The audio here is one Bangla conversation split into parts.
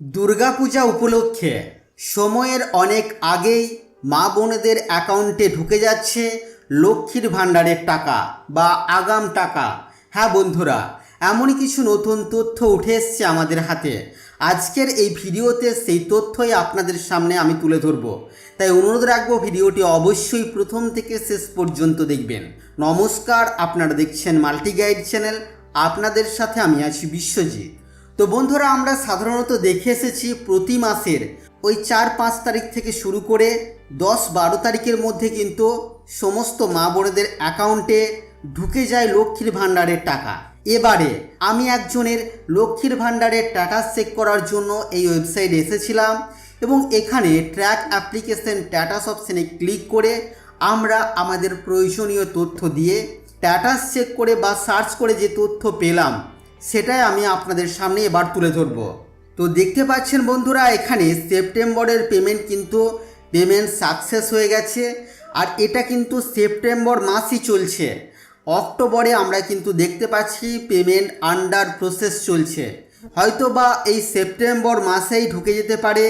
দুর্গাপূজা উপলক্ষে সময়ের অনেক আগেই মা বোনেদের অ্যাকাউন্টে ঢুকে যাচ্ছে লক্ষ্মীর ভাণ্ডারের টাকা বা আগাম টাকা। হ্যাঁ বন্ধুরা, এমনই কিছু নতুন তথ্য উঠে এসছে আমাদের হাতে। আজকের এই ভিডিওতে সেই তথ্যই আপনাদের সামনে আমি তুলে ধরব। তাই অনুরোধ রাখব ভিডিওটি অবশ্যই প্রথম থেকে শেষ পর্যন্ত দেখবেন। নমস্কার, আপনারা দেখছেন মাল্টি গাইড চ্যানেল। আপনাদের সাথে আমি আছি বিশ্বজিৎ। তো বন্ধুরা, আমরা সাধারণত দেখে এসেছি প্রতি মাসের ওই চার পাঁচ তারিখ থেকে শুরু করে দশ বারো তারিখের মধ্যে কিন্তু সমস্ত মা বোনেদের অ্যাকাউন্টে ঢুকে যায় লক্ষ্মীর ভাণ্ডারের টাকা। এবারে আমি একজনের লক্ষ্মীর ভাণ্ডারের স্ট্যাটাস চেক করার জন্য এই ওয়েবসাইটে এসেছিলাম এবং এখানে ট্র্যাক অ্যাপ্লিকেশন স্ট্যাটাস অপশানে ক্লিক করে আমরা আমাদের প্রয়োজনীয় তথ্য দিয়ে স্ট্যাটাস চেক করে বা সার্চ করে যে তথ্য পেলাম সেটাই আমি আপনাদের সামনে এবার তুলে ধরব। তো দেখতে পাচ্ছেন বন্ধুরা, এখানে সেপ্টেম্বরের পেমেন্ট কিন্তু পেমেন্ট সাকসেস হয়ে গেছে, আর এটা কিন্তু সেপ্টেম্বর মাসই চলছে। অক্টোবরে আমরা কিন্তু দেখতে পাচ্ছি পেমেন্ট আন্ডার প্রসেস চলছে। হয়তো বা এই সেপ্টেম্বর মাসেই ঢুকে যেতে পারে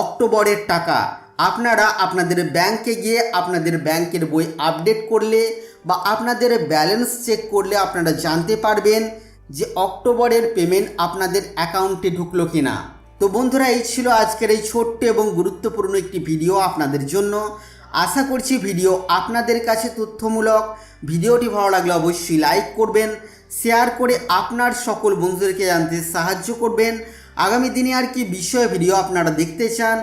অক্টোবরের টাকা। আপনারা আপনাদের ব্যাংকে গিয়ে আপনাদের ব্যাংকের বই আপডেট করলে বা আপনাদের ব্যালেন্স চেক করলে আপনারা জানতে পারবেন যে অক্টোবরের পেমেন্ট আপনাদের অ্যাকাউন্টে ঢুকলো কিনা। তো বন্ধুরা, এই ছিল আজকের এই ছোট্ট এবং গুরুত্বপূর্ণ একটি ভিডিও আপনাদের জন্য। আশা করছি ভিডিও আপনাদের কাছে তথ্যমূলক। ভিডিওটি ভালো লাগলে অবশ্যই লাইক করবেন, শেয়ার করে আপনার সকল বন্ধুদেরকে জানতে সাহায্য করবেন। আগামী দিনে আর কি বিষয়ে ভিডিও আপনারা দেখতে চান,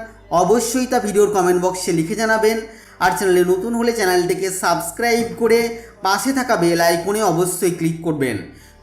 অবশ্যই তা ভিডিওর কমেন্ট বক্সে লিখে জানাবেন। আর চ্যানেলে নতুন হলে চ্যানেলটিকে সাবস্ক্রাইব করে পাশে থাকা বেল আইকনে অবশ্যই ক্লিক করবেন।